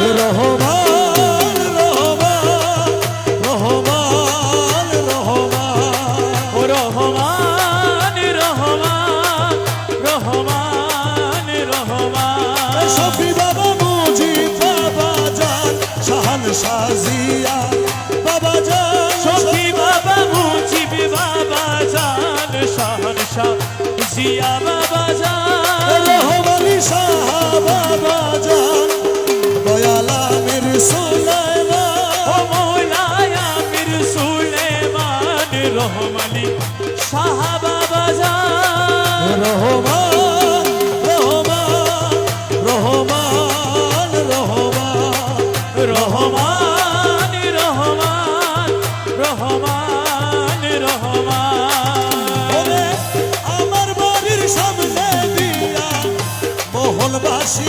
রহমান রহমান রহমান রহমান রহমান রহমান রহমান। রহমান শফি বাবা মুজিব বাবা শাহান রহমানি শাহ শাহ বাবা জান রহমান রহমান রহমান রহমান রহমান রহমান রহমান। রহমান আমার বাড়ির সামনে দিয়া মোহনবাসী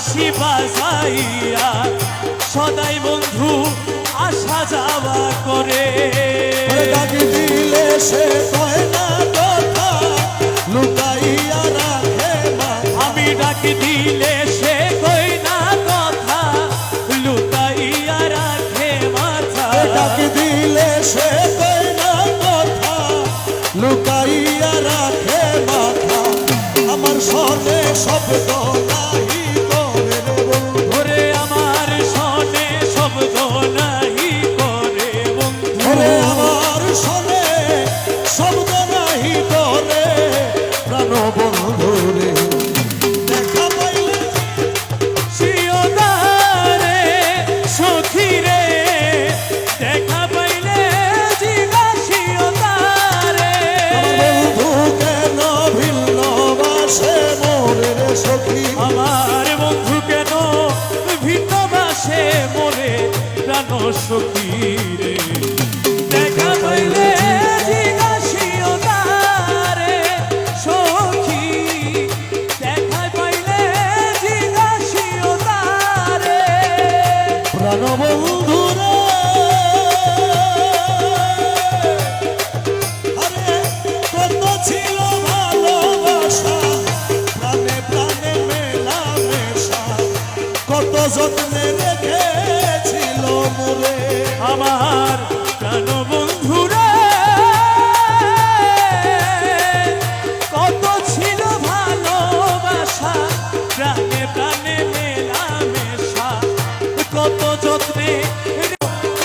মোহনবাসী বাজাইয়া সদাই বন্ধু আসা যাওয়া করে। ডাকি দিলে সে কয় না কথা লুকাইয়া রাখে মা। আমি ডাকি দিলে সে কই না কথা লুকাইয়া রাখে মাথা। ডাকি দিলে সে না কথা লুকাইয়া রাখে মাথা। আমার সনে শব্দ নাহি সখী। আমার বন্ধু কেন ভিন্ন বাসে মোরে প্রাণ সখীরে। দেখা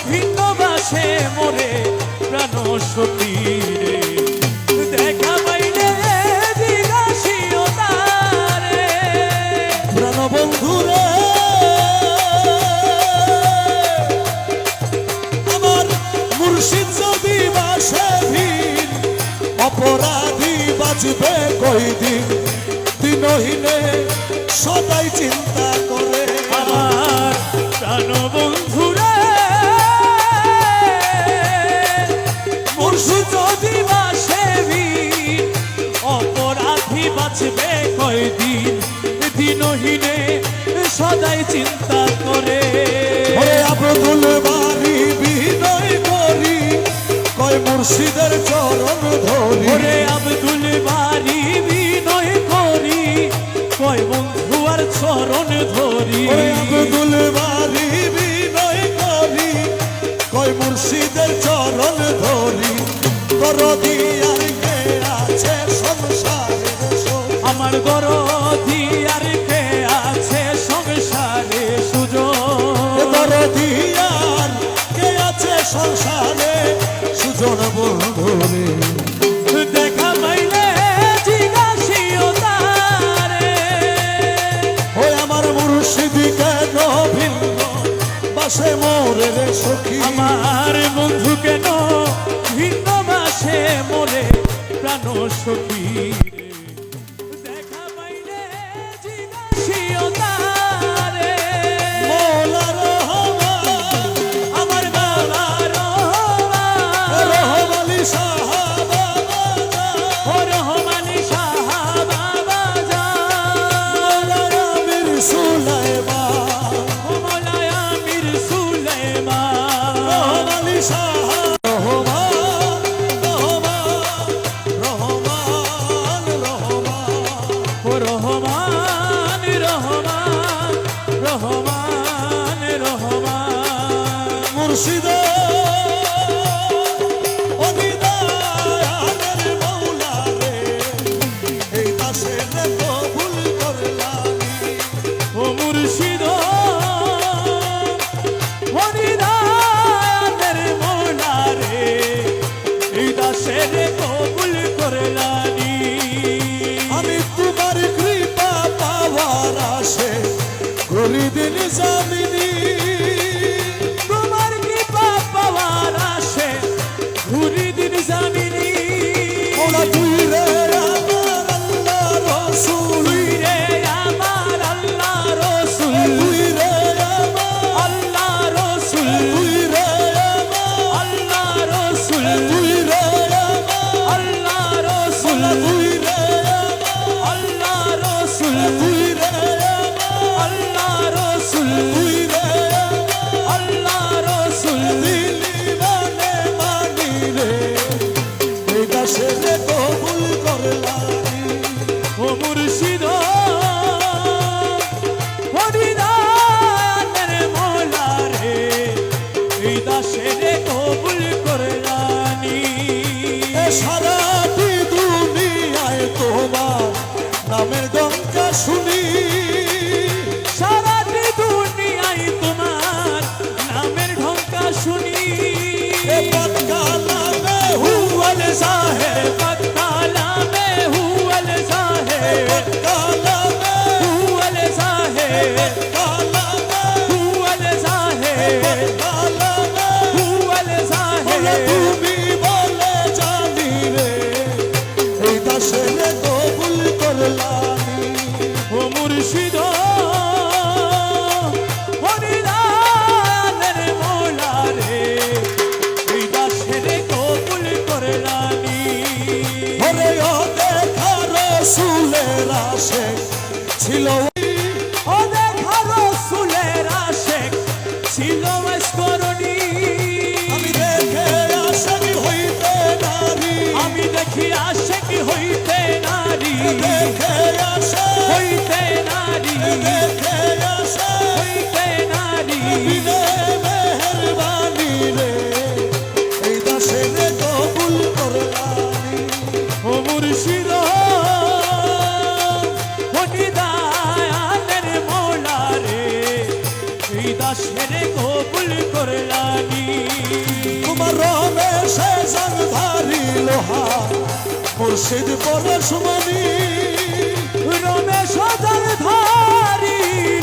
ভিন্ন বাসে মোরে প্রাণ সতীরে দেখা পাইলে জিজ্ঞাসিও তারে প্রাণ বন্ধু রে আমার মুর্শিদ যদি বাসে ভিন অপরাধী বাঁচবে কই দিন দিনহীনে সদাই চিন্তা সদাই চিন্তা করে। আব্দুল বাড়ি বিনয় করি কয় মুর্শিদের চরণ ধরি। ওরে আব্দুল বাড়ি বিনয় করি কয় বন্ধু আর চরণ ধরি। আব্দুল বাড়ি বিনয় করি কয় মুর্শিদের চরণ ধরি। কর দিয়ার কে আছে সংসারের আমার গর সংসারে সুজন বন্ধুরে, দেখা পাইলে ওই আমার মুর্শিদ কেন ভিন্ন? বাসে মোরে রে সখী। আমার বন্ধু কেন ভিন্ন? মাসে মোরে প্রাণ সখী। ও মুর্শিদা। মুর্শিদ পরশমণি রমেশ ধারি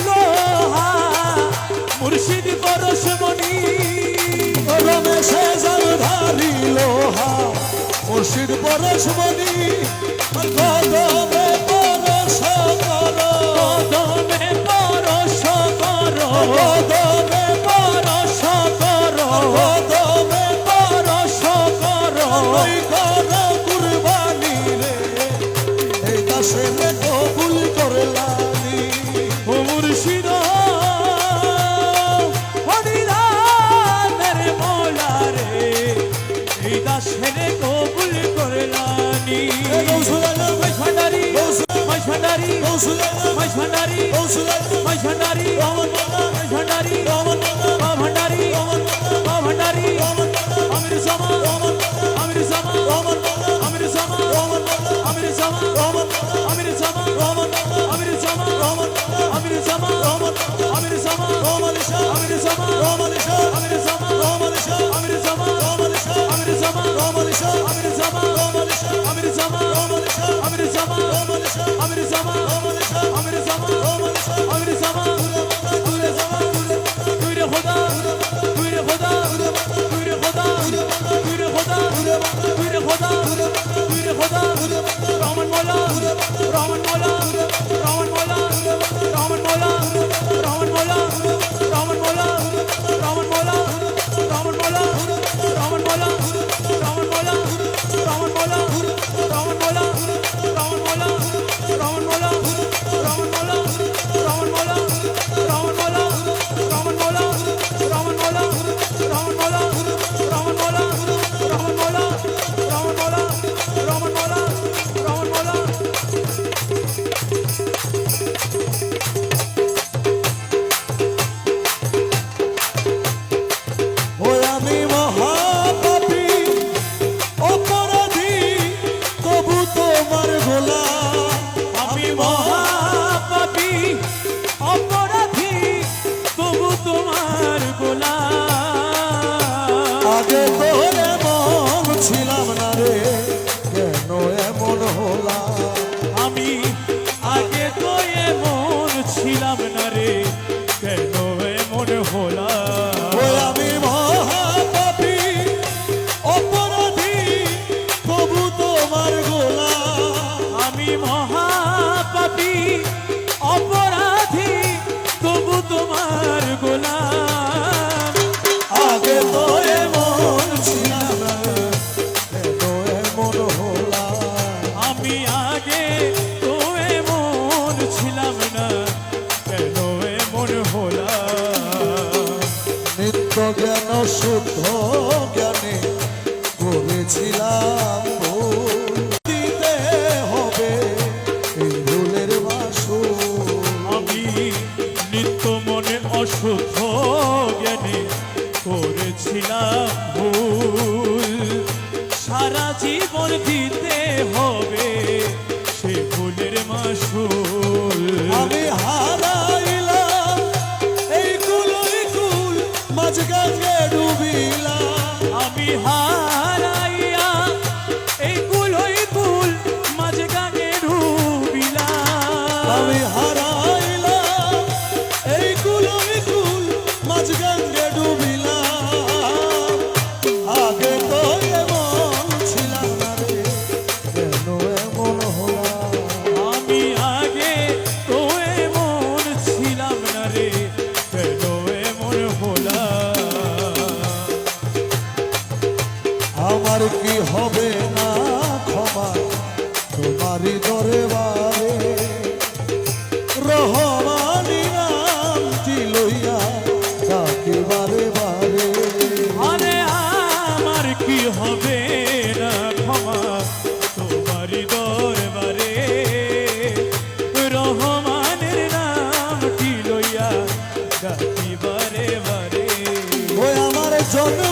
লোহা। মুর্শিদ পরশমণি রমেশ ধারি লোহা। মুর্শিদ পরশমণি গদমে Oğuz Ulan, Maç Bandari, Oğuz Ulan, Maç Bandari, Ahmet Bandari. অশুদ্ধ জ্ঞানে করেছিলাম ভুল। সারা জীবন দিতে হবে সে ভুলের মাসুল। কি হবে না ক্ষমা? তোমারই দরবারে রহমানি লইয়া তাকে বারে বারে? আরে আমার কি হবে না ক্ষমা? তোমারই দরবারে রহমানের নামটি লইয়া ডাকি বারে বারে? ওই আমার জন্ম